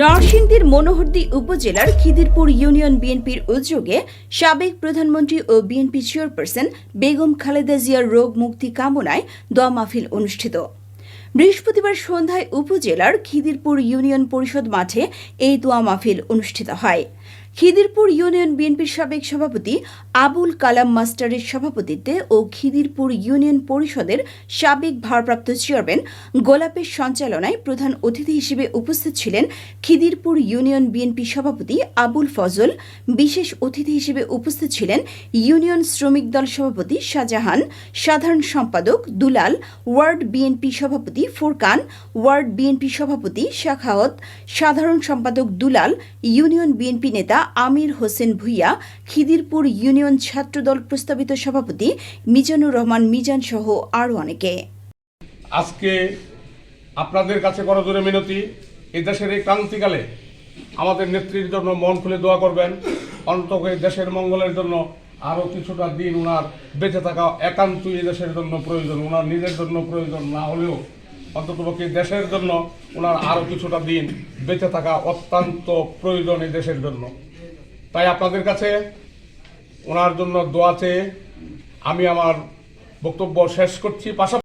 নরসিংদীর মনোহরদী উপজেলার খিদিরপুর ইউনিয়ন বিএনপির উদ্যোগে সাবেক প্রধানমন্ত্রী ও বিএনপি চেয়ারপারসন বেগম খালেদা জিয়ার রোগ মুক্তি কামনায় দোয়া মাহফিল অনুষ্ঠিত। বৃহস্পতিবার সন্ধ্যায় উপজেলার খিদিরপুর ইউনিয়ন পরিষদ মাঠে এই দোয়া মাহফিল অনুষ্ঠিত হয়। খিদিরপুর ইউনিয়ন বিএনপির সাবেক সভাপতি আবুল কালাম মাস্টারের সভাপতিত্বে ও খিদিরপুর ইউনিয়ন পরিষদের সাবেক ভারপ্রাপ্ত চেয়ারম্যান গোলাপের সঞ্চালনায় প্রধান অতিথি হিসেবে উপস্থিত ছিলেন খিদিরপুর ইউনিয়ন বিএনপি সভাপতি আবুল ফজল। বিশেষ অতিথি হিসেবে উপস্থিত ছিলেন ইউনিয়ন শ্রমিক দল সভাপতি শাহজাহান, সাধারণ সম্পাদক দুলাল, ওয়ার্ড বিএনপি সভাপতি ফুরকান, ওয়ার্ড বিএনপি সভাপতি শাখাওয়াত, সাধারণ সম্পাদক দুলাল, ইউনিয়ন বিএনপি নেতা আমির হোসেন ভুইয়া, খিদিরপুর ইউনিয়ন ছাত্রদল প্রস্তাবিত সভাপতি মিজানুর রহমান মিজান সহ আরও অনেকে। আজকে আপনাদের কাছে করজোরে মিনতি, এই দেশের এই ক্রান্তিকালে আমাদের নেত্রীর জন্য মন খুলে দোয়া করবেন। অন্তত এই দেশের মঙ্গলের জন্য আরও কিছুটা দিন ওনার বেঁচে থাকা একান্তই দেশের জন্য প্রয়োজন ওনার নিজের জন্য প্রয়োজন, না হলেও অন্ততপক্ষে দেশের জন্য ওনার আরও কিছুটা দিন বেঁচে থাকা অত্যন্ত প্রয়োজন এই দেশের জন্য। তাই আপনাদের কাছে ওনার জন্য দোয়া চেয়ে আমি আমার বক্তব্য শেষ করছি। পাশাপাশি